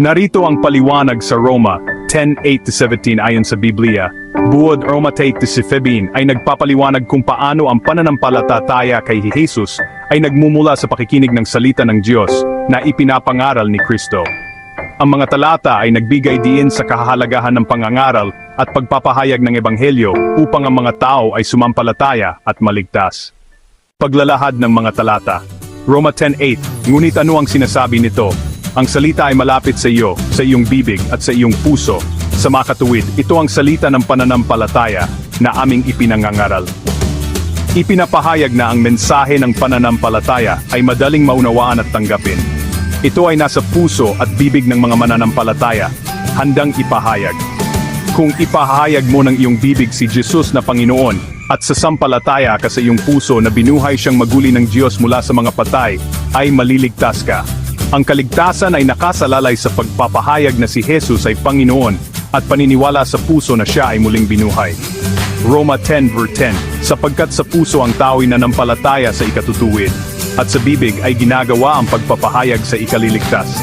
Narito ang paliwanag sa Roma 10:8-17 ayon sa Biblia. Buod Roma 8-17 ay nagpapaliwanag kung paano ang pananampalataya kay Jesus ay nagmumula sa pakikinig ng salita ng Diyos na ipinapangaral ni Kristo. Ang mga talata ay nagbigay diin sa kahahalagahan ng pangangaral at pagpapahayag ng Ebanghelyo upang ang mga tao ay sumampalataya at maligtas. Paglalahad ng mga talata. Roma 10.8, ngunit ano ang sinasabi nito? Ang salita ay malapit sa iyo, sa iyong bibig at sa iyong puso. Sa makatuwid, ito ang salita ng pananampalataya na aming ipinangangaral. Ipinapahayag na ang mensahe ng pananampalataya ay madaling maunawaan at tanggapin. Ito ay nasa puso at bibig ng mga mananampalataya, handang ipahayag. Kung ipahayag mo ng iyong bibig si Jesus na Panginoon at sa sampalataya ka sa iyong puso na binuhay siyang maguli ng Diyos mula sa mga patay, ay maliligtas ka. Ang kaligtasan ay nakasalalay sa pagpapahayag na si Jesus ay Panginoon at paniniwala sa puso na siya ay muling binuhay. Roma 10 verse 10, sapagkat sa puso ang tao'y nanampalataya sa ikatutuwid, at sa bibig ay ginagawa ang pagpapahayag sa ikaliligtas.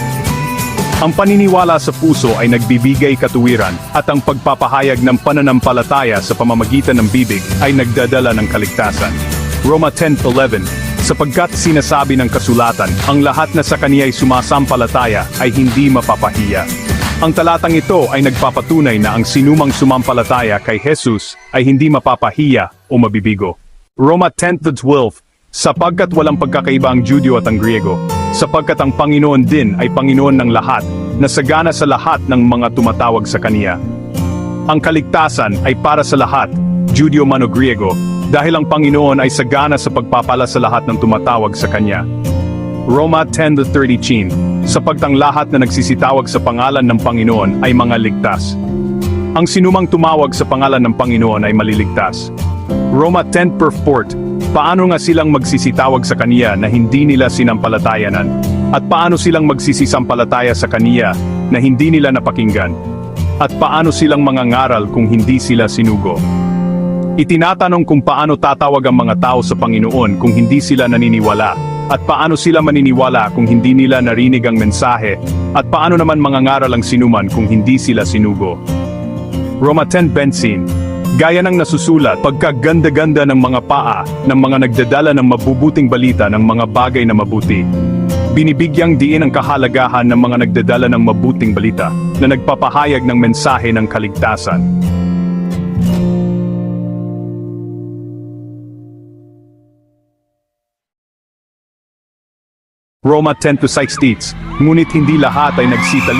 Ang paniniwala sa puso ay nagbibigay katuwiran at ang pagpapahayag ng pananampalataya sa pamamagitan ng bibig ay nagdadala ng kaligtasan. Roma 10.11 Sapagkat sinasabi ng kasulatan, ang lahat na sa kaniya'y sumasampalataya ay hindi mapapahiya. Ang talatang ito ay nagpapatunay na ang sinumang sumampalataya kay Jesus ay hindi mapapahiya o mabibigo. Roma 10.12 Sapagkat walang pagkakaiba ang Judyo at ang Griego, sapagkat ang Panginoon din ay Panginoon ng lahat, na sagana sa lahat ng mga tumatawag sa Kaniya. Ang kaligtasan ay para sa lahat, Judyo man o Griego, dahil ang Panginoon ay sagana sa pagpapala sa lahat ng tumatawag sa Kanya. Roma 10.13 Sapagtang lahat na nagsisitawag sa pangalan ng Panginoon ay mga ligtas. Ang sinumang tumawag sa pangalan ng Panginoon ay maliligtas. Roma 10 per 4 Paano nga silang magsisitawag sa Kaniya na hindi nila sinampalatayanan? At paano silang magsisisampalataya sa Kaniya na hindi nila napakinggan? At paano silang mangangaral kung hindi sila sinugo? Itinatanong kung paano tatawag ang mga tao sa Panginoon kung hindi sila naniniwala, at paano sila maniniwala kung hindi nila narinig ang mensahe, at paano naman mangangaral ang sinuman kung hindi sila sinugo. Roma 10 Benzin Gaya ng nasusulat, pagkaganda-ganda ng mga paa ng mga nagdadala ng mabubuting balita ng mga bagay na mabuti. Binibigyang diin ang kahalagahan ng mga nagdadala ng mabuting balita na nagpapahayag ng mensahe ng kaligtasan. Roma 10 to 6 Ngunit hindi lahat ay nagsitali